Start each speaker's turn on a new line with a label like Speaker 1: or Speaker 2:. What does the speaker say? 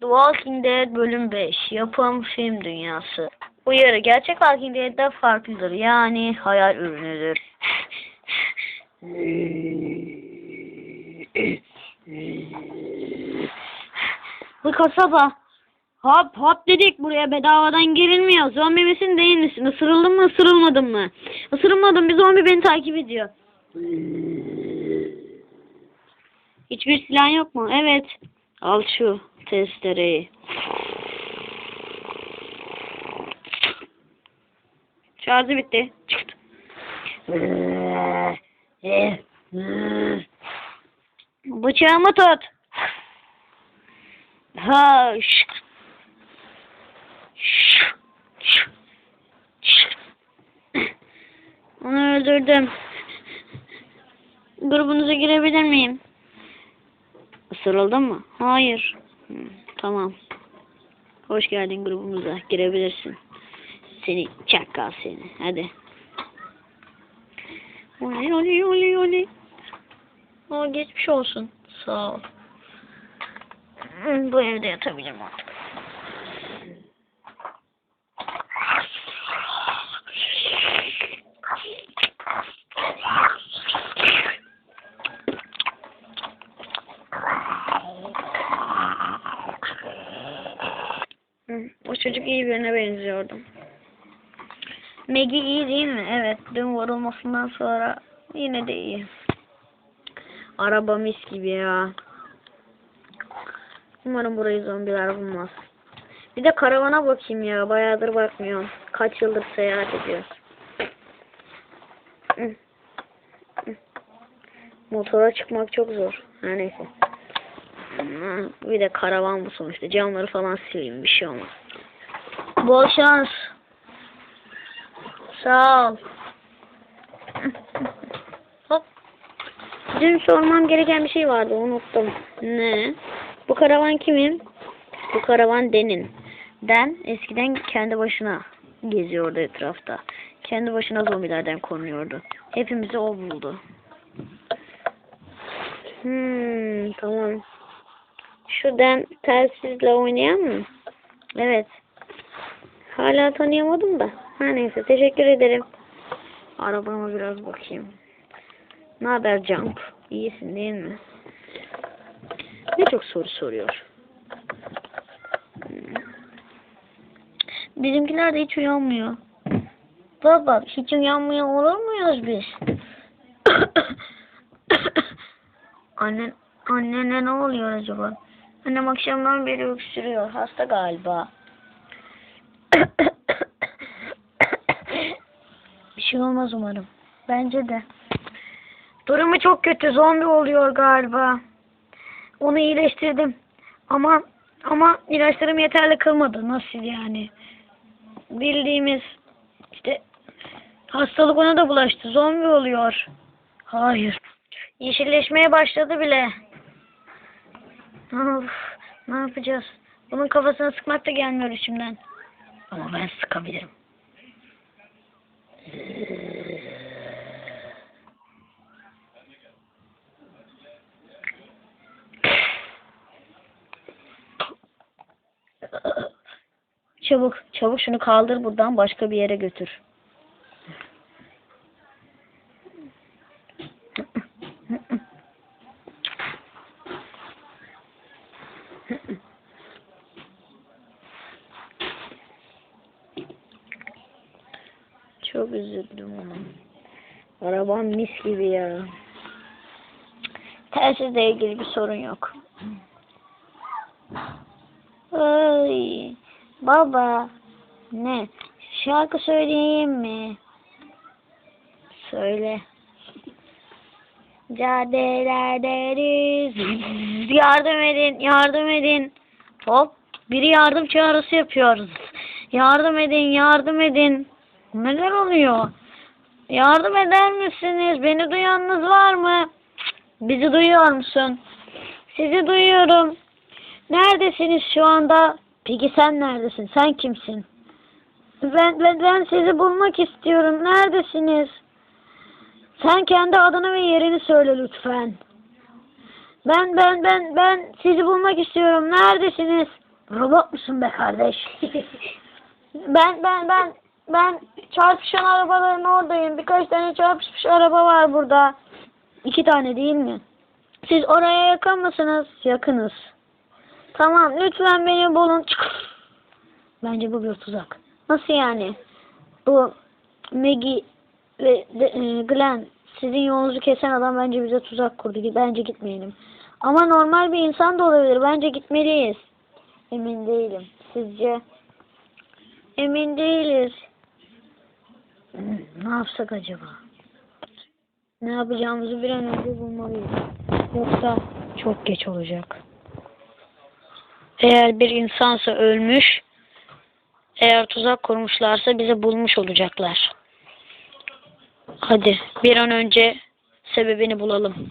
Speaker 1: The Walking Dead bölüm 5 Yapım film dünyası Uyarı gerçek Walking Dead'den farklıdır yani hayal ürünüdür. Bu kasaba. Hop hop dedik buraya bedavadan girilmiyor. Zombi misin değil misin? Isırıldın mı ısırılmadın mı? Isırılmadım bir zombi beni takip ediyor. Hiçbir silah yok mu? Evet. Al şu testereyi. Şarjı bitti. Çıktı. Bıçağımı tut. Ha, şık. Onu öldürdüm. Grubunuza girebilir miyim? Isırıldın mı? Hayır. Tamam. Hoş geldin grubumuza. Girebilirsin. Seni çakal seni. Hadi. Oley oley oley oley. Aa, geçmiş olsun. Sağ ol. Bu evde yatabilirim artık. Çocuk iyi birine benziyordu. Maggie iyi değil mi? Evet. Dün vurulmasından sonra yine de iyi. Araba mis gibi ya. Umarım burayı zombiler bulmaz. Bir de karavana bakayım ya. Bayağıdır bakmıyorum. Kaç yıldır seyahat ediyoruz. Motora çıkmak çok zor. Her neyse. Bir de karavan bu sonuçta. Camları falan sileyim. Bir şey olmaz. Bol şans. Sağ ol. Hop. Dün sormam gereken bir şey vardı. Unuttum. Ne? Bu karavan kimin? Bu karavan Den'in. Den eskiden kendi başına geziyordu etrafta. Kendi başına zombilerden korunuyordu. Hepimizi o buldu. Hmm, tamam. Şu Den telsizle oynayan mı? Evet. Hala tanıyamadım da. Her neyse teşekkür ederim. Arabama biraz bakayım. Ne haber Jump? İyisin değil mi? Ne çok soru soruyor. Hmm. Bizimkiler de hiç uyanmıyor. Baba hiç uyanmıyor olur muyuz biz? Annen, annene ne oluyor acaba? Annem akşamdan beri öksürüyor. Hasta galiba. Bir şey olmaz umarım. Bence de. Durumu çok kötü. Zombi oluyor galiba. Onu iyileştirdim. Ama ama ilaçlarım yeterli kılmadı. Nasıl yani? Bildiğimiz işte hastalık ona da bulaştı. Zombi oluyor. Hayır. Yeşilleşmeye başladı bile. Of, ne yapacağız? Bunun kafasına sıkmak da gelmiyor içimden. Ama ben sıkabilirim. Çabuk, çabuk şunu kaldır buradan başka bir yere götür. Çok üzüldüm ona. Arabam mis gibi ya. Telsizle ilgili bir sorun yok. Ay, baba. Ne? Şarkı söyleyeyim mi? Söyle. Caddelerderiz. Yardım edin, yardım edin. Hop, biri yardım çağrısı yapıyoruz. Yardım edin, yardım edin. Neler oluyor? Yardım eder misiniz? Beni duyanınız var mı? Bizi duyuyor musun? Sizi duyuyorum. Neredesiniz şu anda? Peki sen neredesin? Sen kimsin? Ben, ben, ben sizi bulmak istiyorum. Neredesiniz? Sen kendi adını ve yerini söyle lütfen. Ben ben ben ben sizi bulmak istiyorum. Neredesiniz? Robot musun be kardeş? ben ben ben ben çarpışan arabaların oradayım. Birkaç tane çarpışmış araba var burada. İki tane değil mi? Siz oraya yakın mısınız? Yakınız. Tamam lütfen beni bulun. Bence bu bir tuzak. Nasıl yani? Bu Maggie ve de, e, Glenn sizin yolunuzu kesen adam bence bize tuzak kurdu. Bence gitmeyelim. Ama normal bir insan da olabilir. Bence gitmeliyiz. Emin değilim. Sizce? Emin değiliz. Ne yapsak acaba? Ne yapacağımızı bir an önce bulmalıyız. Yoksa çok geç olacak. Eğer bir insansa ölmüş, eğer tuzak kurmuşlarsa bizi bulmuş olacaklar. Hadi bir an önce sebebini bulalım.